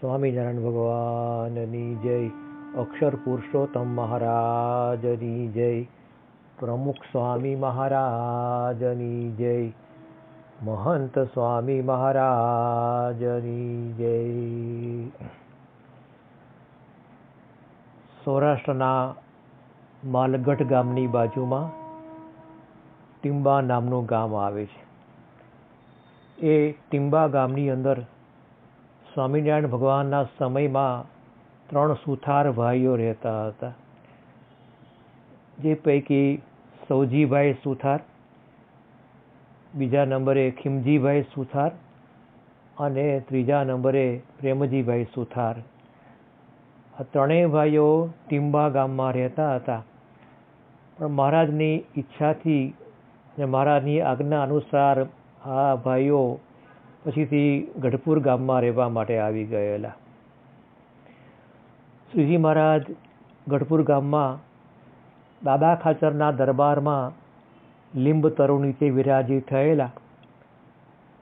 સ્વામિનારાયણ ભગવાનની જય. અક્ષર પુરુષોત્તમ મહારાજની જય. પ્રમુખ સ્વામી મહારાજની જય. મહંત સ્વામી મહારાજની જય. સૌરાષ્ટ્રના માલગઢ ગામની બાજુમાં ટીંબા નામનું ગામ આવે છે. એ ટીંબા ગામની અંદર સ્વામિનારાયણ ભગવાનના સમયમાં ત્રણ સુથાર ભાઈઓ રહેતા હતા. જે પૈકી સૌજીભાઈ સુથાર, બીજા નંબરે ખીમજીભાઈ સુથાર અને ત્રીજા નંબરે પ્રેમજીભાઈ સુથાર. આ ત્રણેય ભાઈઓ ટીંબા ગામમાં રહેતા હતા. પણ મહારાજની ઈચ્છાથી અને મહારાજની આજ્ઞા અનુસાર આ ભાઈઓ પછીથી ગઢપુર ગામમાં રહેવા માટે આવી ગયેલા. શ્રીજી મહારાજ ગઢપુર ગામમાં દાદા ખાચરના દરબારમાં લીંબ તરુ વિરાજી થયેલા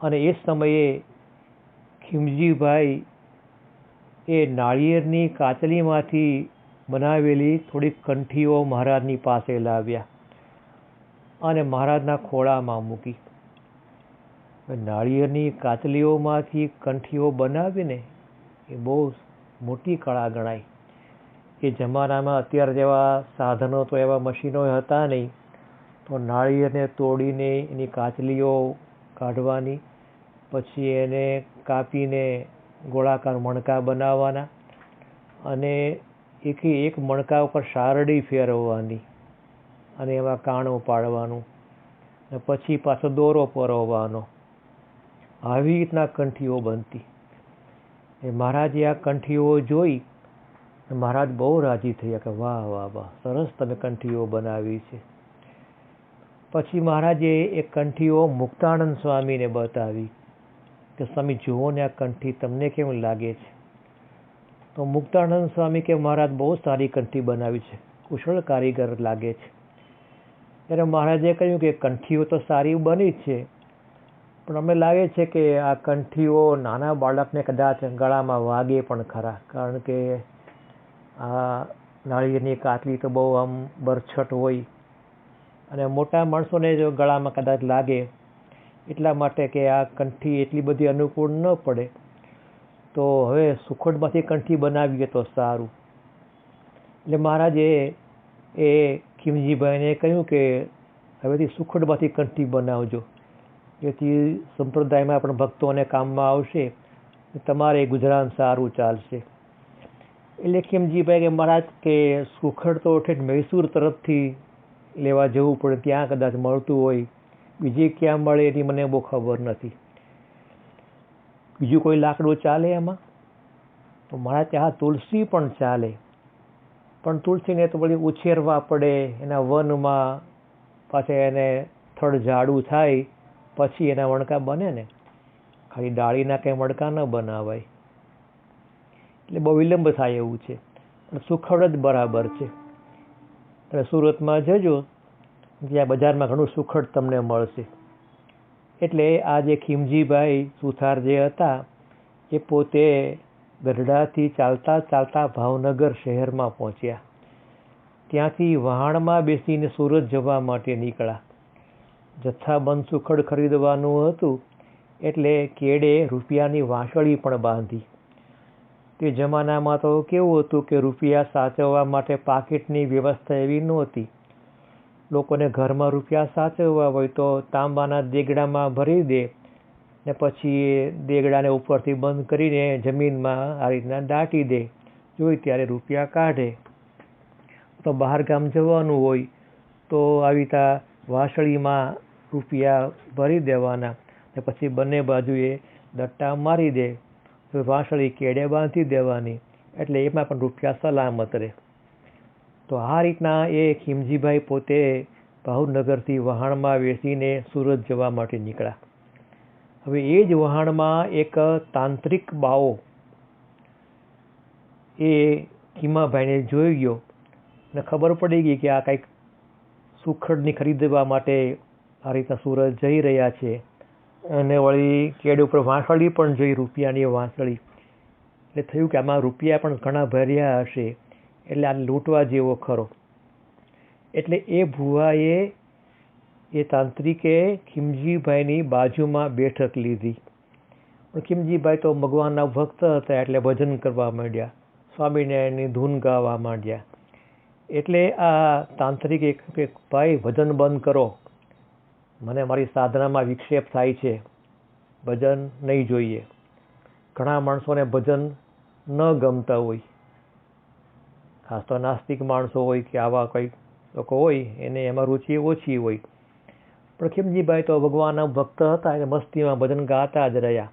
અને એ સમયે ખીમજીભાઈ એ નાળિયેરની કાચલીમાંથી બનાવેલી થોડીક કંઠીઓ મહારાજની પાસે લાવ્યા અને મહારાજના ખોળામાં મૂકી. નાળિયેરની કાચલીઓમાંથી કંઠીઓ બનાવીને એ બહુ મોટી કળા ગણાય. એ જમાનામાં અત્યારે જેવા સાધનો તો એવા મશીનો હતા નહીં, તો નાળિયેરને તોડીને એની કાચલીઓ કાઢવાની, પછી એને કાપીને ગોળાકાર મણકા બનાવવાના અને એકી એક મણકા ઉપર શારડી ફેરવવાની અને એમાં કાણું પાડવાનું ને પછી પાછો દોરો પરોવવાનો. આવી રીતના કંઠીઓ બનતી. એ મહારાજે આ કંઠીઓ જોઈ મહારાજ બહુ રાજી થયા કે વાહ વાહ વાહ, સરસ તમે કંઠીઓ બનાવી છે. પછી મહારાજે એ કંઠીઓ મુક્તાનંદ સ્વામીને બતાવી કે સ્વામી, જુઓ ને આ કંઠી તમને કેમ લાગે છે? તો મુક્તાનંદ સ્વામી કે મહારાજ બહુ સારી કંઠી બનાવી છે, કુશળ કારીગર લાગે છે. ત્યારે મહારાજે કહ્યું કે કંઠીઓ તો સારી બની છે પણ અમને લાગે છે કે આ કંઠીઓ નાના બાળકને કદાચ ગળામાં વાગે પણ ખરા. કારણ કે આ નાળિયેરની કાતલી તો બહુ આમ બરછટ હોય. અને મોટા માણસોને જો ગળામાં કદાચ લાગે, એટલા માટે કે આ કંઠી એટલી બધી અનુકૂળ ન પડે, તો હવે સુખડમાંથી કંઠી બનાવીએ તો સારું. એટલે મહારાજે એ ખીમજીભાઈને કહ્યું કે હવેથી સુખડમાંથી કંઠી બનાવજો. જેથી સંપ્રદાયમાં પણ ભક્તોને કામમાં આવશે તમારે ગુજરાન સારું ચાલશે. એટલે ખેમજીભાઈ કે મહારાજ કે સુખડ તો ઠેઠ મૈસૂર તરફથી લેવા જવું પડે, ત્યાં કદાચ મળતું હોય, બીજે ક્યાં મળે એની મને બહુ ખબર નથી. બીજું કોઈ લાકડું ચાલે એમાં તો મારા ત્યાં તુલસી પણ ચાલે. પણ તુલસીને તો વળી ઉછેરવા પડે, એના વનમાં પાછા એને થડ જાડું થાય પછી એના વણકા બને ને. ખાલી ડાળીના કંઈ વણકા ન બનાવાય. એટલે બહુ વિલંબ થાય એવું છે. પણ સુખડ જ બરાબર છે. તમે સુરતમાં જજો, ત્યાં બજારમાં ઘણું સુખડ તમને મળશે. એટલે આ જે ખીમજીભાઈ સુથાર જે હતા, એ પોતે ગઢડાથી ચાલતા ચાલતા ભાવનગર શહેરમાં પહોંચ્યા. ત્યાંથી વહાણમાં બેસીને સુરત જવા માટે નીકળ્યા. જથ્થાબંધ સુખડ ખરીદવાનું હતું એટલે કેડે રૂપિયાની વાંસળી પણ બાંધી. તે જમાનામાં તો કેવું હતું કે રૂપિયા સાચવવા માટે પાકીટની વ્યવસ્થા એવી નહોતી. લોકોને ઘરમાં રૂપિયા સાચવવા હોય તો તાંબાના દેગડામાં ભરી દે ને પછી એ દેગડાને ઉપરથી બંધ કરીને જમીનમાં આ રીતના દાટી દે. જોઈ ત્યારે રૂપિયા કાઢે. તો બહાર ગામ જવાનું હોય તો આવી રીતના વાસળીમાં રૂપિયા ભરી દેવાના ને પછી બંને બાજુએ દટ્ટા મારી દે, તો વાસળી કેડે બાંધી દેવાની, એટલે એમાં પણ રૂપિયા સલામત રહે. તો આ રીતના એ ખીમજીભાઈ પોતે ભાવનગરથી વહાણમાં બેસીને સુરત જવા માટે નીકળ્યા. હવે એ જ વહાણમાં એક તાંત્રિક બાવો એ ખીમાભાઈને જોઈ ગયો અને ખબર પડી ગઈ કે આ કંઈક સુખડની ખરીદવા માટે આ રીતના સુરત જઈ રહ્યા છે. અને વળી કેડ ઉપર વાંસળી પણ જોઈ રૂપિયાની વાંસળી. એટલે થયું કે આમાં રૂપિયા પણ ઘણા ભર્યા હશે. એટલે આ લૂંટવા જેવો ખરો. એટલે એ ભુવાએ એ તાંત્રિકે ખીમજીભાઈની બાજુમાં બેઠક લીધી. પણ ખીમજીભાઈ તો ભગવાનના ભક્ત હતા એટલે ભજન કરવા માંડ્યા. સ્વામિનારાયણની ધૂન ગાવા માંડ્યા. એટલે આ તાંત્રિકે કે ભાઈ ભજન બંધ કરો. મને મારી સાધનામાં વિક્ષેપ થાય છે. ભજન નહીં જોઈએ. ઘણા માણસોને ભજન ન ગમતા હોય. ખાસ તો નાસ્તિક માણસો હોય કે આવા કંઈક લોકો હોય, એને એમાં રુચિ ઓછી હોય. પણ ખીમજીભાઈ તો ભગવાનના ભક્ત હતા અને મસ્તીમાં ભજન ગાતા જ રહ્યા.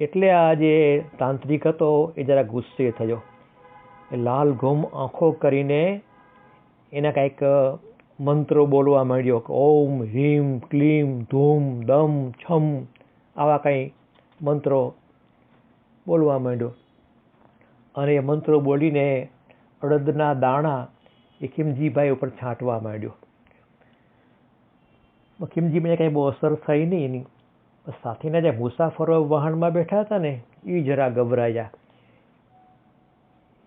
એટલે આ જે તાંત્રિક હતો, એ જરા ગુસ્સે થયો. એ લાલ ઘૂમ આંખો કરીને એના કાંઈક મંત્રો બોલવા માંડ્યો કે ઓમ હ્રીમ ક્લીમ, ધૂમ, દમ, છમ, આવા કંઈ મંત્રો બોલવા માંડ્યો. અને એ મંત્રો બોલીને અડદના દાણા એ ખીમજીભાઈ ઉપર છાંટવા માંડ્યો. ખીમજીભાઈને કંઈ બહુ અસર થઈ નહીં એની. સાથેના જે મુસાફરો વાહનમાં બેઠા હતા ને એ જરા ગભરાયા.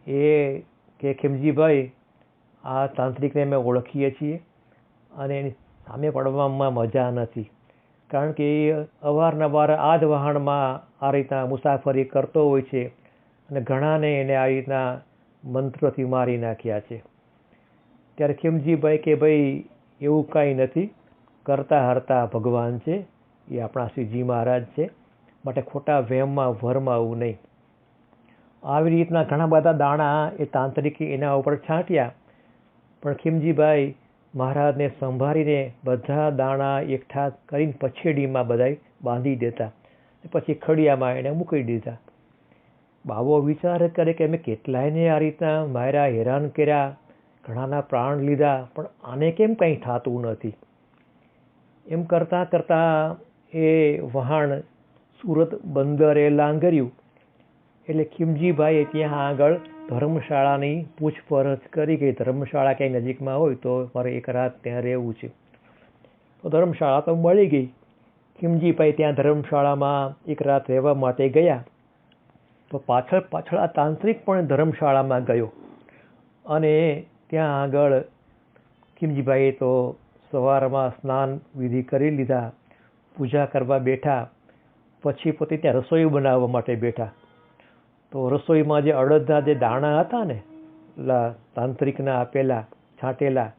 એ કે ખીમજીભાઈ આ તાંત્રિકને અમે ઓળખીએ છીએ અને એની સામે પડવામાં મજા નથી. કારણ કે એ અવારનવાર આ જ વાહનમાં આ રીતના મુસાફરી કરતો હોય છે અને ઘણાને એને આ રીતના મંત્રથી મારી નાખ્યા છે. ત્યારે ખીમજીભાઈ કે ભાઈ, એવું કાંઈ નથી. કરતા હરતા ભગવાન છે. એ આપણા શ્રીજી મહારાજ છે. માટે ખોટા વહેમમાં ભરમાવું નહીં. આવી રીતના ઘણા બધા દાણા એ તાંત્રિકે એના ઉપર છાંટ્યા. પણ ખીમજીભાઈ મહારાજને સંભાળીને બધા દાણા એકઠા કરીને પછેડીમાં બધા બાંધી દેતા પછી ખડિયામાં એને મૂકી દીધા. બાવો વિચાર કરે કે અમે કેટલાયને આ રીતના માયરા હેરાન કર્યા, ઘણાના પ્રાણ લીધા, પણ આને કેમ કંઈ થતું નથી? એમ કરતાં કરતાં એ વહાણ સુરત બંદરે લાંગર્યું. એટલે ખીમજીભાઈએ ત્યાં આગળ ધર્મશાળાની પૂછપરછ કરી કે ધર્મશાળા ક્યાંય નજીકમાં હોય તો મારે એક રાત ત્યાં રહેવું છે. તો ધર્મશાળા તો મળી ગઈ. ખીમજીભાઈ ત્યાં ધર્મશાળામાં એક રાત રહેવા માટે ગયા. તો પાછળ પાછળ આ તાંત્રિક પણ ધર્મશાળામાં ગયો. અને ત્યાં આગળ ખીમજીભાઈએ તો સવારમાં સ્નાન વિધિ કરી લીધા, પૂજા કરવા બેઠા, પછી પોતે ત્યાં રસોઈ બનાવવા માટે બેઠા. તો રસોઈમાં જે અડદના જે દાણા હતા ને પેલા તાંત્રિકના આપેલા, છાંટેલા,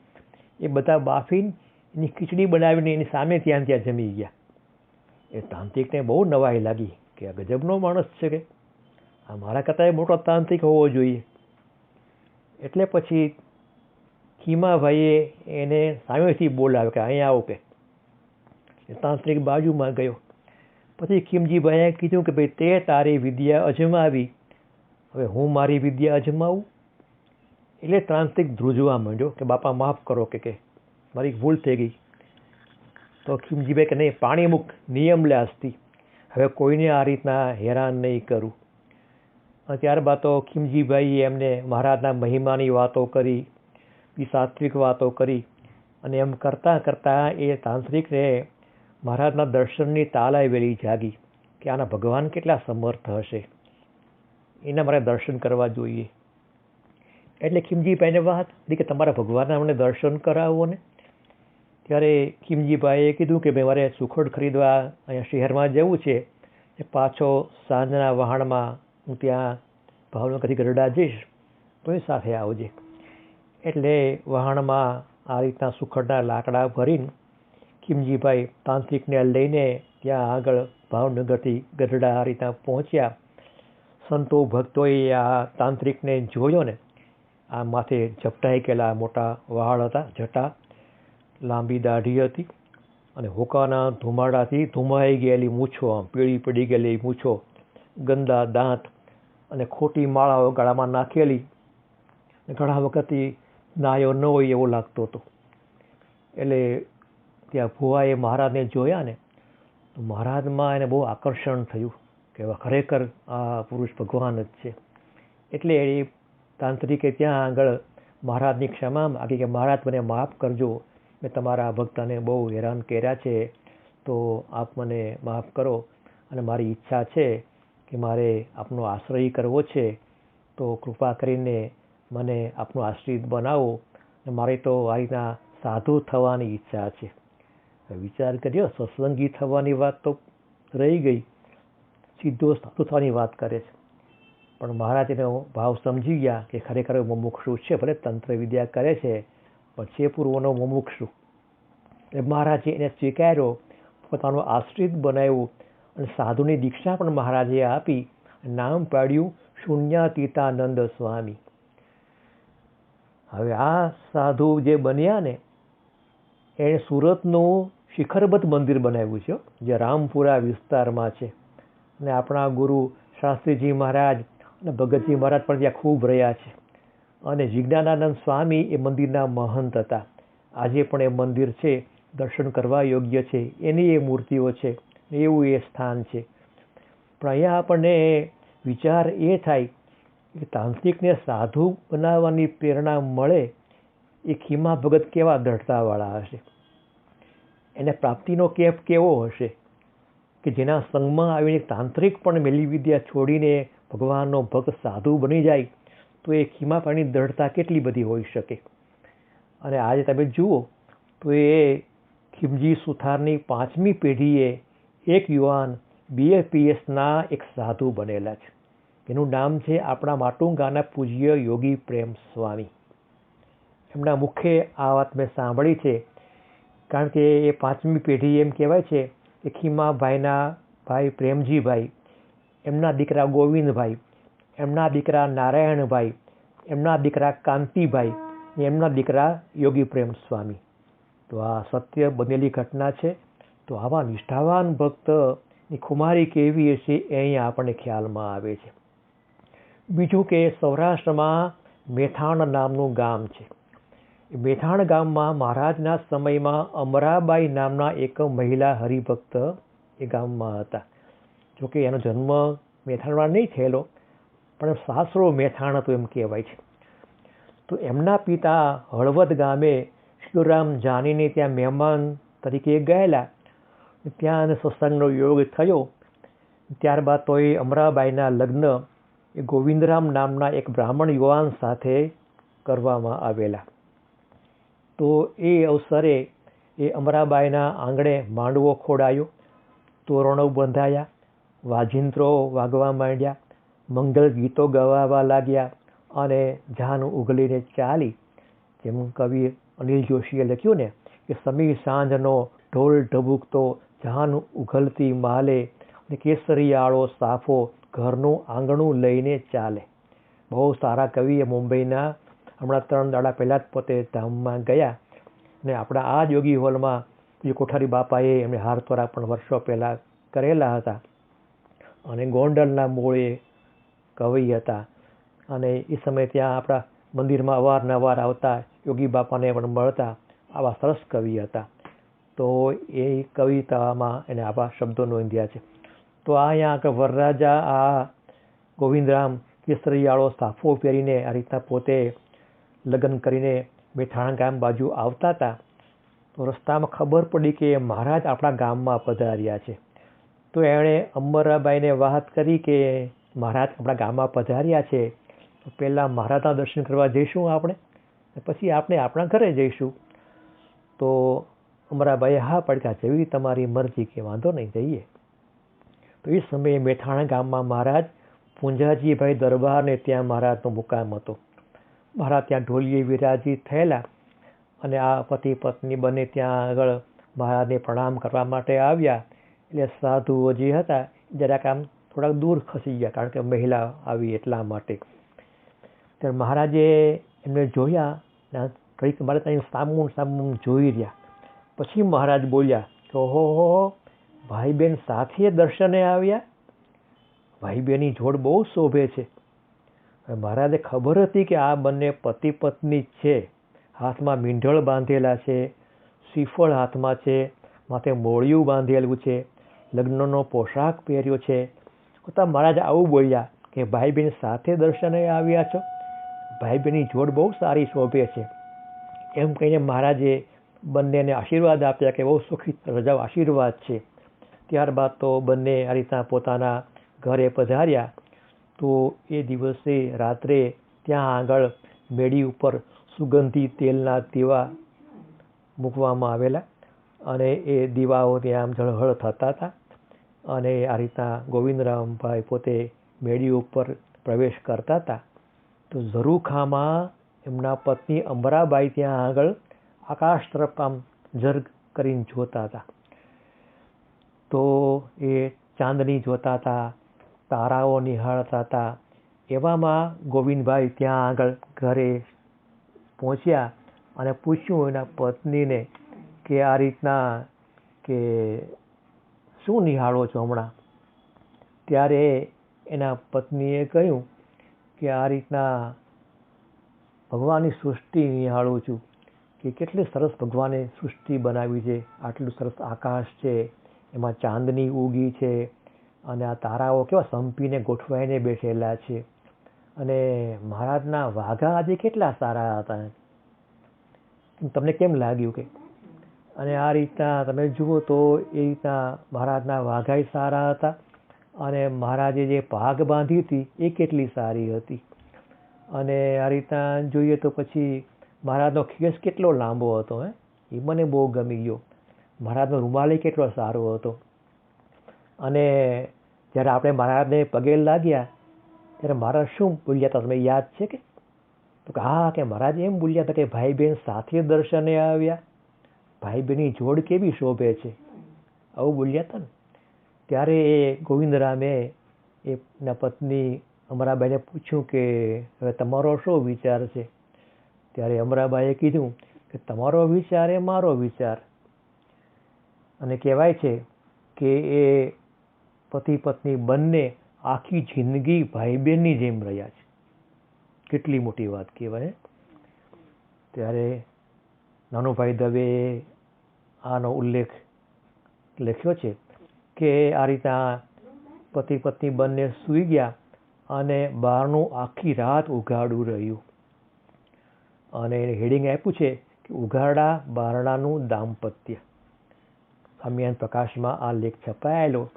એ બધા બાફીને એની ખીચડી બનાવીને એની સામે ત્યાં ત્યાં જમી ગયા. એ તાંત્રિકને બહુ નવાઈ લાગી કે આ ગજબનો માણસ છે કે. આ મારા કરતાં મોટો તાંત્રિક હોવો જોઈએ. એટલે પછી ખીમાભાઈએ એને સામેથી બોલાવ્યો કે અહીંયા આવો કે. તાંત્રિક બાજુમાં ગયો. પછી ખીમજીભાઈએ કીધું કે ભાઈ તે તારી વિદ્યા અજમાવી હવે હું મારી વિદ્યા અજમાવું? એટલે ત્રાંતિક ધ્રુજવા માંડ્યો કે, બાપા, માફ કરો કે કે, મારી ભૂલ થઈ ગઈ. તો ખીમજીભાઈ કે, નહીં, પાણી મુક નિયમ લે આજથી. હવે કોઈને આ રીતના હેરાન નહીં કરું. ત્યારબાદ તો ખીમજીભાઈએ એમને મહારાજના મહિમાની વાતો કરી, બી સાત્વિક વાતો કરી, અને એમ કરતાં કરતાં એ તાંત્રિકને મહારાજના દર્શનની તાલ આવેલી જાગી કે, આના ભગવાન કેટલા સમર્થ હશે. એના મારે દર્શન કરવા જોઈએ. એટલે ખીમજીભાઈને વાત કે તમારા ભગવાનના અમને દર્શન કરાવો ને. ત્યારે ખીમજીભાઈએ કીધું કે ભાઈ, મારે સુખડ ખરીદવા અહીંયા શહેરમાં જવું છે. એ પાછો સાંજના વહાણમાં હું ત્યાં ભાવનગરથી ગરડા જઈશ, તો એ સાથે આવજે. એટલે વહાણમાં આ રીતના સુખડના લાકડા ભરીને ખીમજીભાઈ તાંત્રિકને લઈને ત્યાં આગળ ભાવનગરથી ગઢડા આ રીતના પહોંચ્યા. સંતો ભક્તોએ આ તાંત્રિકને જોયો ને, આ માથે ઝપટાઈ ગયેલા મોટા વહાળ હતા, જટા, લાંબી દાઢી હતી અને હોકાના ધુમાડાથી ધુમાઈ ગયેલી મૂછો, આમ પીળી પડી ગયેલી મૂછો, ગંદા દાંત અને ખોટી માળાઓ ગળામાં નાખેલી ઘણા વખતથી નાયો ન હોય એવો લાગતો હતો. એટલે ત્યાં ભુવાએ મહારાજને જોયા ને, તો મહારાજમાં એને બહુ આકર્ષણ થયું. કે ખરેખર આ પુરુષ ભગવાન જ છે. એટલે એ તાંત્રિકે ત્યાં આગળ મહારાજની ક્ષમા માગી કે મહારાજ મને માફ કરજો, મેં તમારા ભક્તને બહુ હેરાન કર્યા છે, તો આપ મને માફ કરો. અને મારી ઈચ્છા છે કે મારે આપનો આશ્રય કરવો છે, તો કૃપા કરીને મને આપનો આશ્રિત બનાવો. મારે તો આ રીતના સાધુ થવાની ઈચ્છા છે. વિચાર કર્યો, સત્સંગી થવાની વાત તો રહી ગઈ. સીધો સાધુ થવાની વાત કરે છે. પણ મહારાજ એનો ભાવ સમજી ગયા કે ખરેખર મુમુક્ષુ છે, ભલે તંત્ર વિદ્યા કરે છે, પણ છે પૂર્વનો મુમુક્ષુ. એટલે મહારાજે એને સ્વીકાર્યો, પોતાનો આશ્રિત બનાવ્યું અને સાધુની દીક્ષા પણ મહારાજે આપી, નામ પાડ્યું શૂન્યાતીતાનંદ સ્વામી. હવે આ સાધુ જે બન્યા ને, એણે સુરતનું શિખરબદ્ધ મંદિર બનાવ્યું છે, જે રામપુરા વિસ્તારમાં છે. અને આપણા ગુરુ શાસ્ત્રીજી મહારાજ અને ભગતજી મહારાજ પણ ત્યાં ખૂબ રહ્યા છે. અને જિજ્ઞાનાનંદ સ્વામી એ મંદિરના મહંત હતા. આજે પણ એ મંદિર છે, દર્શન કરવા યોગ્ય છે. એની એ મૂર્તિઓ છે, એવું એ સ્થાન છે. પણ અહીંયા આપણને વિચાર એ થાય કે તાંત્રિકને સાધુ બનાવવાની પ્રેરણા મળે એ ખીમા ભગત કેવા દ્રઢતાવાળા હશે? એને પ્રાપ્તિનો કેપ કેવો હશે? કે જેના સંગમાં આવીને તાંત્રિક પણ મેલી વિદ્યા છોડીને ભગવાનનો ભક્ત સાધુ બની જાય, તો એ ખીમાપાની દ્રઢતા કેટલી બધી હોઈ શકે? અને આજે તમે જુઓ, તો એ ખીમજી સુથારની પાંચમી પેઢીએ એક યુવાન બીએપીએસના એક સાધુ બનેલા છે. એનું નામ છે આપણા માટુંગાના પૂજ્ય યોગી પ્રેમ સ્વામી. એમના મુખે આ વાત મેં સાંભળી છે, કારણ કે એ પાંચમી પેઢી એમ કહેવાય છે કે ખીમાભાઈના ભાઈ પ્રેમજીભાઈ, એમના દીકરા ગોવિંદભાઈ, એમના દીકરા નારાયણભાઈ, એમના દીકરા કાંતિભાઈ એમના દીકરા યોગી પ્રેમ સ્વામી તો આ સત્ય બનેલી ઘટના છે. તો આવા નિષ્ઠાવાન ભક્તની ખુમારી કેવી હશે એ અહીંયા આપણને ખ્યાલમાં આવે છે. બીજું કે સૌરાષ્ટ્રમાં મેથાણ નામનું ગામ છે. મેથાણ ગામમાં મહારાજના સમયમાં અમરાબાઈ નામના એક મહિલા હરિભક્ત એ ગામમાં હતા. જોકે એનો જન્મ મેથાણમાં નહીં થયેલો, પણ સાસરો મેથાણ હતું એમ કહેવાય છે. તો એમના પિતા હળવદ ગામે શિવરામ જાનીને ત્યાં મહેમાન તરીકે ગયેલા. ત્યાં સત્સંગનો યોગ થયો. ત્યારબાદ તો એ અમરાબાઈના લગ્ન એ ગોવિંદરામ નામના એક બ્રાહ્મણ યુવાન સાથે કરવામાં આવેલા. તો એ અવસરે એ અમરાબાઈના આંગણે માંડવો ખોડાયો, તોરણો બંધાયા, વાજિંત્રો વાગવા માંડ્યા, મંગલ ગીતો ગવાવા લાગ્યા અને જાન ઉગલીને ચાલી, જેમ કવિ અનિલ જોશીએ લખ્યું ને, કે સમી સાંજનો ઢોલ ઢબુકતો જાન ઉઘલતી માલે અને કેસરિયાળો સાફો ઘરનું આંગણું લઈને ચાલે. બહુ સારા કવિએ મુંબઈના હમણાં ત્રણ દાડા પહેલાં જ પોતે ધામમાં ગયા ને આપણા આ જ યોગી હોલમાં જે કોઠારી બાપાએ એમને હારતોરા પણ વર્ષો પહેલાં કરેલા હતા અને ગોંડલના મૂળે કવિ હતા. અને એ સમયે ત્યાં આપણા મંદિરમાં અવારનવાર આવતા યોગી બાપાને પણ મળતા આવા સરસ કવિ હતા. તો એ કવિતામાં એને આવા શબ્દો નોંધ્યા છે. તો આ અહીંયા આગળ વરરાજા, આ ગોવિંદરામ કેસરિયાળો સાફો પહેરીને આ રીતના પોતે લગ્ન કરીને મેઠાણ ગામ બાજુ આવતા હતા, તો રસ્તામાં ખબર પડી કે મહારાજ આપણા ગામમાં પધાર્યા છે. તો એણે અંબરાબાઈને વાત કરી કે મહારાજ આપણા ગામમાં પધાર્યા છે, તો પહેલાં મહારાજના દર્શન કરવા જઈશું આપણે પછી આપણે આપણા ઘરે જઈશું. તો અમરાબાઈએ હા પડકા જેવી તમારી મરજી કે વાંધો નહીં, જઈએ. તો એ સમયે મેઠાણા ગામમાં મહારાજ પૂંજાજીભાઈ દરબારને ત્યાં મહારાજનો મુકામ હતો. મહારાજ ત્યાં ઢોલીએ વિરાજી થયેલા અને આ પતિ પત્ની બંને ત્યાં આગળ મહારાજને પ્રણામ કરવા માટે આવ્યા. એટલે સાધુઓ જે હતા, જરાક આમ થોડાક દૂર ખસી ગયા, કારણ કે મહિલા આવી એટલા માટે. ત્યારે મહારાજે એમને જોયા કંઈક મારે ત્યાં સામું સામું જોઈ રહ્યા. પછી મહારાજ બોલ્યા કે ઓહો, હો ભાઈ બહેન સાથે દર્શને આવ્યા? ભાઈ બહેનની જોડ બહુ શોભે છે. મહારાજે ખબર હતી કે આ બંને પતિ પત્ની છે. હાથમાં મીંઢળ બાંધેલા છે, શ્રીફળ હાથમાં છે, માથે મોળિયું બાંધેલું છે, લગ્નનો પોશાક પહેર્યો છે. તો મહારાજ આવું બોલ્યા કે ભાઈ બહેન સાથે દર્શને આવ્યા છો? ભાઈ બહેનની જોડ બહુ સારી શોભે છે. એમ કહીને મહારાજે બંનેને આશીર્વાદ આપ્યા કે બહુ સુખી રજાઓ આશીર્વાદ છે. ત્યારબાદ તો બંને આ રીતના પોતાના ઘરે પધાર્યા. તો એ દિવસે રાત્રે ત્યાં આગળ મેળી ઉપર સુગંધી તેલના દીવા મૂકવામાં આવેલા અને એ દીવાઓ ત્યાં આમ ઝળહળ થતા હતા. અને આ રીતના ગોવિંદરામભાઈ પોતે મેળી ઉપર પ્રવેશ કરતા હતા. તો ઝરૂખામાં એમના પત્ની અંબરાબાઈ ત્યાં આગળ આકાશ તરફ આમ જર્ગ કરીને જોતા હતા. તો એ ચાંદની જોતા હતા. તારાઓ નિહાળતા હતા એવામાં ગોવિંદભાઈ ત્યાં આગળ ઘરે પહોંચ્યા અને પૂછ્યું એના પત્નીને કે આ રીતના કે શું નિહાળો છો હમણાં? ત્યારે એના પત્નીએ કહ્યું કે આ રીતના ભગવાનની સૃષ્ટિ નિહાળું છું, કે કેટલી સરસ ભગવાને સૃષ્ટિ બનાવી છે, આટલું સરસ આકાશ છે, એમાં ચાંદની ઉગી છે અને આ તારાઓ કેવા સંપીને ગોઠવાઈને બેઠેલા છે. અને મહારાજના વાઘા આજે કેટલા સારા હતા. તમને કેમ લાગ્યું કે? અને આ રીતના તમે જુઓ તો એ રીતના મહારાજના વાઘાઈ સારા હતા. અને મહારાજે જે પાઘ બાંધી હતી એ કેટલી સારી હતી. અને આ રીતના જોઈએ તો પછી મહારાજનો ખેસ કેટલો લાંબો હતો, હે? એ મને બહુ ગમી ગયો. મહારાજનો રૂમાલી કેટલો સારો હતો. અને જ્યારે આપણે મહારાજને પગે લાગ્યા, ત્યારે મહારાજ શું બોલ્યા હતા તમે યાદ છે કે? તો કે હા, કે મહારાજ એમ બોલ્યા હતા કે ભાઈ બહેન સાથે દર્શને આવ્યા. ભાઈ બહેનની જોડ કેવી શોભે છે? આવું બોલ્યા હતા ને. ત્યારે એ ગોવિંદરામે એના પત્ની અમરાબાઈને પૂછ્યું કે હવે તમારો શું વિચાર છે? ત્યારે અમરાબાઈએ કીધું કે તમારો વિચાર એ મારો વિચાર. અને કહેવાય છે કે એ પતિ પત્ની બંને આખી જિંદગી ભાઈ બહેનની જેમ રહ્યા છે. કેટલી મોટી વાત કહેવાય. ત્યારે નાનુભાઈ દવે આનો ઉલ્લેખ લખ્યો છે કે આ રીતના પતિ પત્ની બંને સૂઈ ગયા અને બહારનું આખી રાત ઉઘાડું રહ્યું. અને એને હેડિંગ આપ્યું છે કે ઉઘાડા બારણાનું દાંપત્ય. સ્વામિનારાયણ પ્રકાશમાં આ લેખ છપાયેલો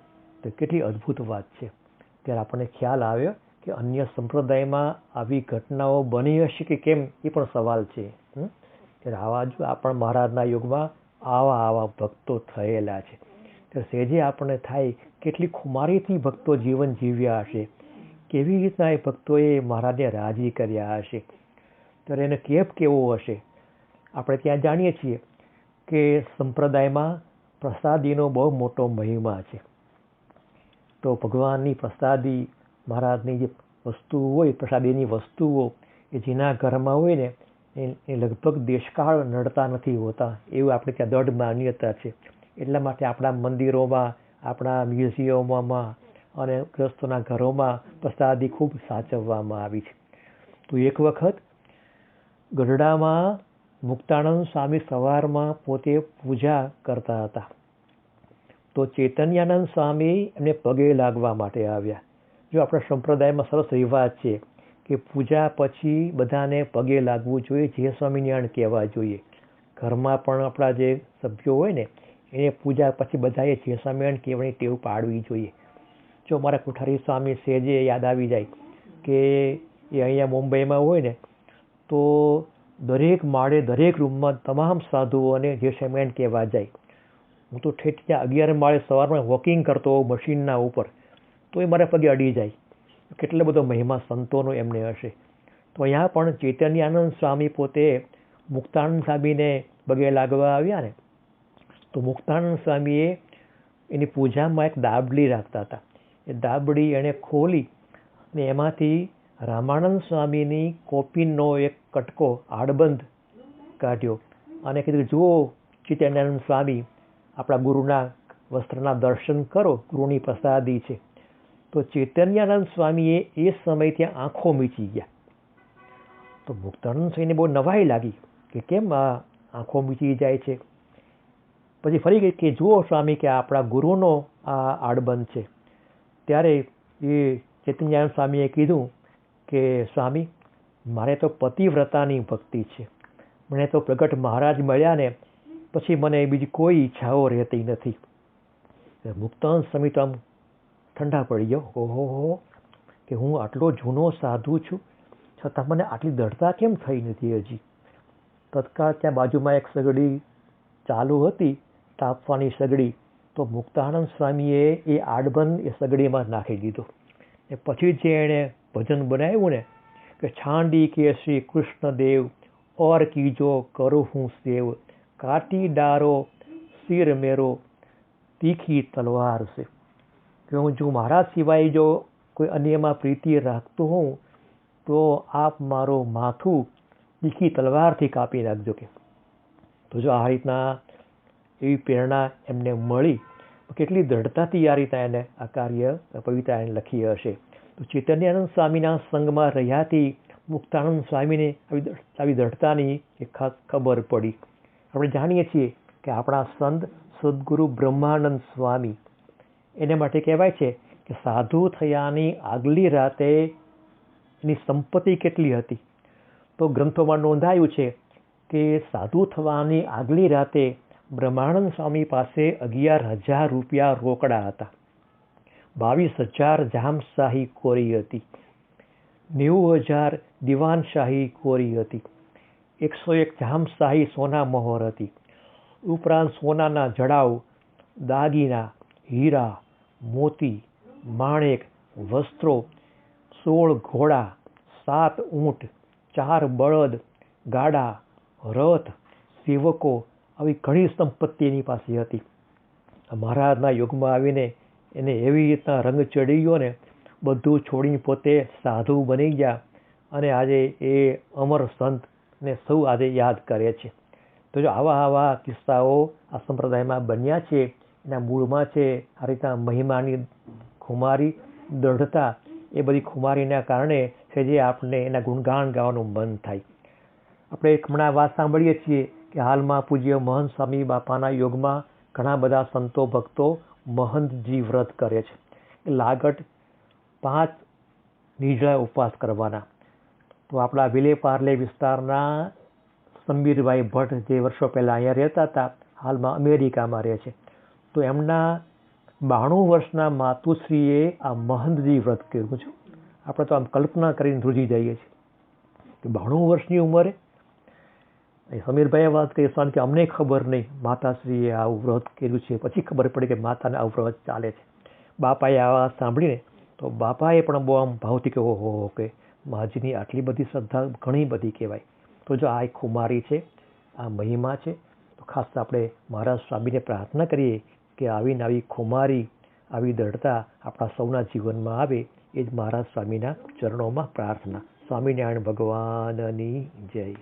તો કેટલી અદ્ભુત વાત છે. ત્યારે આપણને ખ્યાલ આવ્યો કે અન્ય સંપ્રદાયમાં આવી ઘટનાઓ બની હશે કે કેમ, એ પણ સવાલ છે. ત્યારે આવા જ આપણા મહારાજના યુગમાં આવા આવા ભક્તો થયેલા છે. ત્યારે સેજે આપણને થાય કેટલી ખુમારીથી ભક્તો જીવન જીવ્યા હશે. કેવી રીતના એ ભક્તોએ મહારાજને રાજી કર્યા હશે. ત્યારે એને કેપ કેવો હશે? આપણે ત્યાં જાણીએ છીએ કે સંપ્રદાયમાં પ્રસાદીનો બહુ મોટો મહિમા છે. તો ભગવાનની પ્રસાદી, મહારાજની જે વસ્તુઓ હોય, પ્રસાદીની વસ્તુઓ એ જેના ઘરમાં હોય ને એ લગભગ દેશકાળ નડતા નથી હોતા. એવું આપણે ત્યાં દઢ માન્યતા છે. એટલા માટે આપણા મંદિરોમાં, આપણા મ્યુઝિયમોમાં અને ગ્રસ્તોના ઘરોમાં પ્રસાદી ખૂબ સાચવવામાં આવી છે. તો એક વખત ગઢડામાં મુક્તાનંદ સ્વામી સવારમાં પોતે પૂજા કરતા હતા. તો ચૈતન્યાનંદ સ્વામી એમને પગે લાગવા માટે આવ્યા. જો આપણા સંપ્રદાયમાં સરસ રિવાજ છે કે પૂજા પછી બધાને પગે લાગવું જોઈએ, જે સ્વામિનારાયણ કહેવા જોઈએ. ઘરમાં પણ આપણા જે સભ્યો હોય ને, એને પૂજા પછી બધાએ જે સ્વામિનારાયણ કહેવાની ટેવ પાડવી જોઈએ. જો મારા કુઠારી સ્વામી સેજે યાદ આવી જાય કે એ અહીંયા મુંબઈમાં હોય ને, તો દરેક માળે, દરેક રૂમમાં તમામ સાધુઓને જે સ્વામિનારાયણ કહેવા જાય. હું તો ઠેઠ ત્યાં અગિયાર માળે સવારમાં વોકિંગ કરતો હોઉં મશીનના ઉપર, તો એ મારા પગે અડી જાય. કેટલો બધો મહિમા સંતોનો એમને હશે. તો અહીંયા પણ ચૈતન્યાનંદ સ્વામી પોતે મુક્તાનંદ સ્વામીને પગે લાગવા આવ્યા ને, તો મુક્તાનંદ સ્વામીએ એની પૂજામાં એક દાબડી રાખતા હતા. એ દાબડી એણે ખોલી અને એમાંથી રામાનંદ સ્વામીની કોપીનો એક કટકો આડબંધ કાઢ્યો અને કીધું, જુઓ ચિત્યાનંદ સ્વામી આપણા ગુરુના વસ્ત્રના દર્શન કરો, ગુરુની પ્રસાદી છે. તો ચૈતન્યાનંદ સ્વામીએ એ સમય ત્યાં આંખો મીચી ગયા. તો મુક્તાનંદ સ્વામીને બહુ નવાઈ લાગી કે કેમ આ આંખો મીચી જાય છે? પછી ફરી ગઈ કે જુઓ સ્વામી કે આપણા ગુરુનો આ આડબંધ છે. ત્યારે એ ચૈતન્યાનંદ સ્વામીએ કીધું કે સ્વામી, મારે તો પતિવ્રતાની ભક્તિ છે. મને તો પ્રગટ મહારાજ મળ્યા ને પછી મને બીજી કોઈ ઈચ્છાઓ રહેતી નથી. મુક્તાન સ્વામી તો આમ ઠંડા પડી ગયો. ઓહો, હો, કે હું આટલો જૂનો સાધુ છું, છતાં મને આટલી દઢતા કેમ થઈ નથી હજી? તત્કાળ ત્યાં બાજુમાં એક સગડી ચાલુ હતી, તાપવાની સગડી, તો મુક્તાનંદ સ્વામીએ એ આડબંધ એ સગડીમાં નાખી દીધો. ને પછી જે એણે ભજન બનાવ્યું ને, કે છાંડી કે શ્રી કૃષ્ણદેવ, ઓર કીજો કરું હું સેવ કાટી ડારો સિર મેરો તીખી તલવાર છે કે હું જો મારા સિવાય જો કોઈ અન્યમાં પ્રીતિ રાખતો હોઉં તો આપ મારું માથું તીખી તલવારથી કાપી નાખજો કે તો જો આ રીતના એવી પ્રેરણા એમને મળી કેટલી દ્રઢતાથી આ રીતના એને આ કાર્ય કવિતા એને લખી હશે તો ચૈતન્યાનંદ સ્વામીના સંગમાં રહ્યાથી મુક્તાનંદ સ્વામીને આવી આવી દ્રઢતાની ખાસ ખબર પડી આપણે જાણીએ છીએ કે આપણા સંત સદગુરુ બ્રહ્માનંદ સ્વામી એને માટે કહેવાય છે કે સાધુ થયાની આગલી રાતે એની સંપત્તિ કેટલી હતી? તો ગ્રંથોમાં નોંધાયું છે કે સાધુ થવાની આગલી રાતે બ્રહ્માનંદ સ્વામી પાસે અગિયાર હજાર રૂપિયા રોકડા હતા. બાવીસ હજાર જામશાહી કોરી હતી. નેવું હજાર દિવાનશાહી કોરી હતી. એકસો એક જામશાહી સોના મહોર હતી. ઉપરાંત સોનાના જડાવ દાગીના, હીરા, મોતી, માણેક, વસ્ત્રો, સોળ ઘોડા, સાત ઊંટ, ચાર બળદ, ગાડા, રથ, સેવકો આવી ઘણી સંપત્તિ એની પાસે હતી. મહારાજના યુગમાં આવીને એને એવી રીતના રંગ ચડી ગયો ને બધું છોડીને પોતે સાધુ બની ગયા અને આજે એ અમર સંતને સૌ આજે યાદ કરે છે. તો જો આવા આવા કિસ્સાઓ આ સંપ્રદાયમાં બન્યા છે, એના મૂળમાં છે, આ રીતના મહિમાની ખુમારી દ્રઢતા એ બધી ખુમારીના કારણે છે જે આપણને એના ગુણગાન ગાવાનું મન થાય. આપણે હમણાં વાત સાંભળીએ છીએ કે હાલમાં પૂજ્ય મહંત સ્વામી બાપાના યોગમાં ઘણા બધા સંતો ભક્તો મહંતજી વ્રત કરે છે. લાગટ પાંચ નિર્જળા ઉપવાસ કરવાના. તો આપણા વિલે પાર્લે વિસ્તારના સમીરભાઈ ભટ્ટ જે વર્ષો પહેલાં અહીંયા રહેતા હતા, હાલમાં અમેરિકામાં રહે છે. તો એમના બાણું વર્ષના માતુશ્રીએ આ મહંતજી વ્રત કર્યું છે. આપણે તો આમ કલ્પના કરીને ધ્રુજી જઈએ છીએ. કે બાણું વર્ષની ઉંમરે? સમીરભાઈએ વાત કરી કે અમને ખબર નહીં માતાશ્રીએ આવું વ્રત કર્યું છે. પછી ખબર પડી કે માતાને આવું વ્રત ચાલે છે. બાપાએ આ વાત સાંભળીને તો બાપાએ પણ બહુ આમ ભાવથી કે ઓહો કે માજીની આટલી બધી શ્રદ્ધા ઘણી બધી કહેવાય. તો જો આ એક ખુમારી છે, આ મહિમા છે, તો ખાસ આપણે મહારાજ સ્વામીને પ્રાર્થના કરીએ કે આવીને આવી ખુમારી, આવી દૃઢતા આપણા સૌના જીવનમાં આવે, એ જ મહારાજ સ્વામીના ચરણોમાં પ્રાર્થના. સ્વામિનારાયણ ભગવાનની જય.